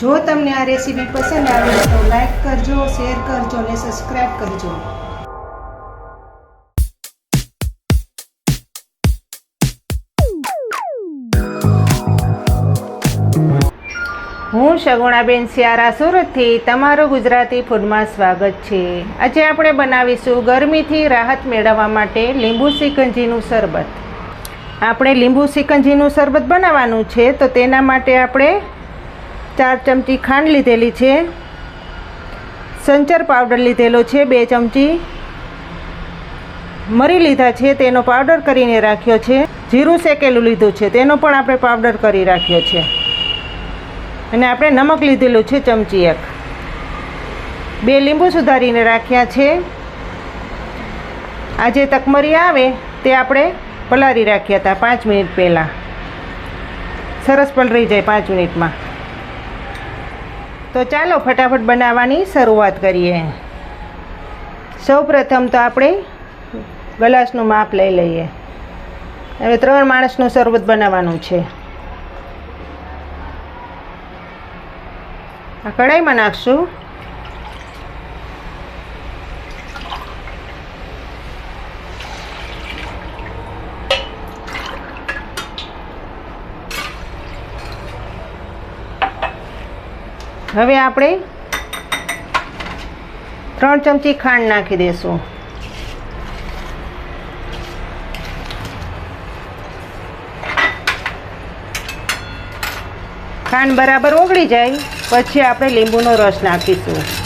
જો તમને આ રેસીપી પસંદ આવે તો લાઈક કરજો, શેર કરજો અને સબસ્ક્રાઈબ કરજો. હું શગુણાબેન સિયારા સુરતથી, તમારું ગુજરાતી ફૂડમાં સ્વાગત છે. આજે આપણે બનાવીશું ગરમીથી રાહત મેળવવા માટે લીંબુ સિકંજીનું શરબત. આપણે લીંબુ સિકંજીનું શરબત બનાવવાનું છે, તો તેના માટે આપણે ચાર ચમચી ખાંડ લીધેલી છે. સંચર પાવડર લીધેલો છે, બે ચમચી. મરી લીધા છે, તેનો પાવડર કરીને રાખ્યો છે. જીરું શેકેલું લીધું છે, તેનો પણ આપણે પાવડર કરી રાખ્યો છે. અને આપણે નમક લીધેલું છે, ચમચી એક. બે લીંબુ સુધારીને રાખ્યા છે. આ જે તકમરી આવે, તે આપણે પલાળી રાખ્યા હતા પાંચ મિનિટ પહેલાં. સરસ પલળી જાય પાંચ મિનિટમાં. તો ચાલો ફટાફટ બનાવવાની શરૂઆત કરીએ. સૌ પ્રથમ તો આપણે ગ્લાસનું માપ લઈ લઈએ. હવે ત્રણ માણસનું શરબત બનાવવાનું છે. આ કઢાઈમાં નાખશું. હવે આપણે ત્રણ ચમચી ખાંડ નાખી દઈશું ખાંડ બરાબર ઓગળી જાય, પછી આપણે લીંબુનો રસ નાખીશું.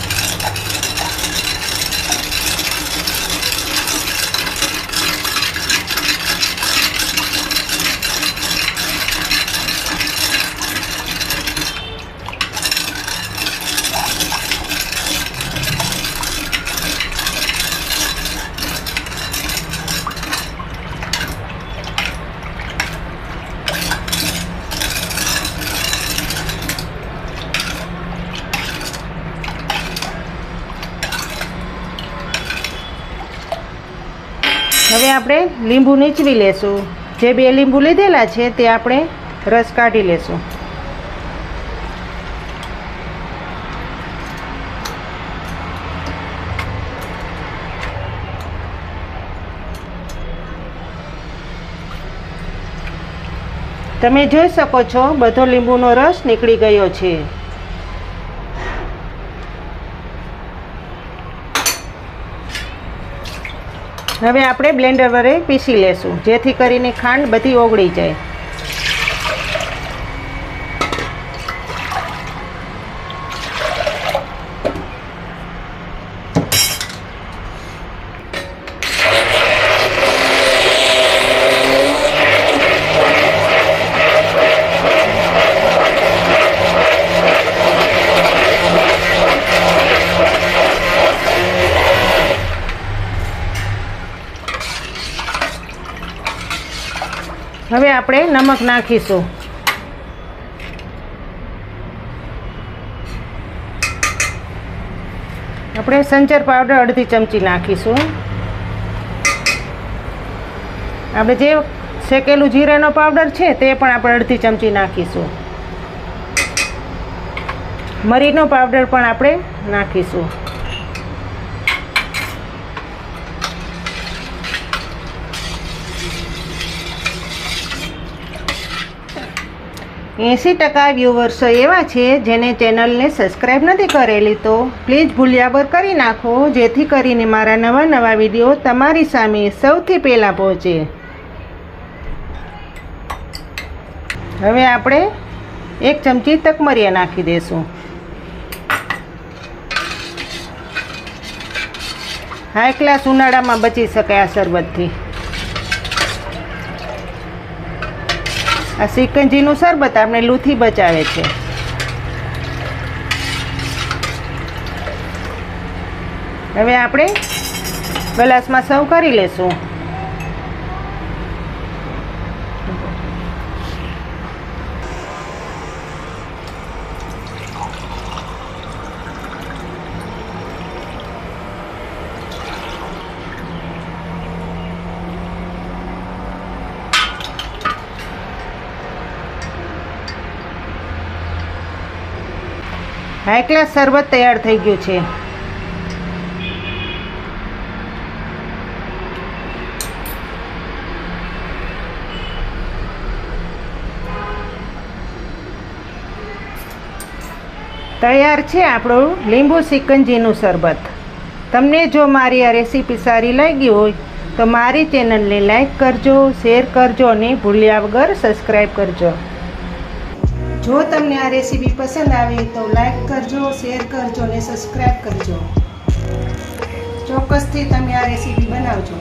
હવે આપણે લીંબુ નીચવી લેશું. જે બે લીંબુ લીધેલા છે તે આપણે રસ કાઢી લેશું. તમે જોઈ શકો છો, બધો લીંબુનો રસ નીકળી ગયો છે. હવે આપણે બ્લેન્ડર વડે પીસી લેશું જેથી કરીને ખાંડ બધી ઓગળી જાય. આપણે નમક નાખીશું. આપણે સંચર પાવડર અડધી ચમચી નાખીશું. આપણે જે શેકેલું જીરાનો પાવડર છે તે પણ આપણે અડધી ચમચી નાખીશું. મરીનો પાવડર પણ આપણે નાખીશું. એંસી ટકા વ્યૂવર્સો એવા છે જેને ચેનલને સબસ્ક્રાઈબ નથી કરેલી તો પ્લીઝ ભૂલ્યાબર કરી નાખો, જેથી કરીને મારા નવા નવા વીડિયો તમારી સામે સૌથી પહેલાં પહોંચે. હવે આપણે એક ચમચી તકમરિયા નાખી દઈશું હાઈ ક્લાસ ઉનાળામાં બચી શકાય આ શરબતથી. આ શ્રીકંજીનું શરબત આપણે લૂથી બચાવે છે. હવે આપણે ગ્લાસમાં સર્વ કરી લેશું. હાઈ ક્લાસ શરબત તૈયાર થઈ ગયું છે. તૈયાર છે આપણું લીંબુ સિકંજીનું શરબત. તમને જો મારી આ રેસીપી સારી લાગી હોય, તો મારી ચેનલને લાઈક કરજો, શેર કરજો અને ભૂલ્યા વગર સબસ્ક્રાઈબ કરજો. જો તમને આ રેસીપી પસંદ આવે તો લાઈક કરજો, શેર કરજો અને સબસ્ક્રાઈબ કરજો. ચોક્કસથી તમે આ રેસીપી બનાવજો.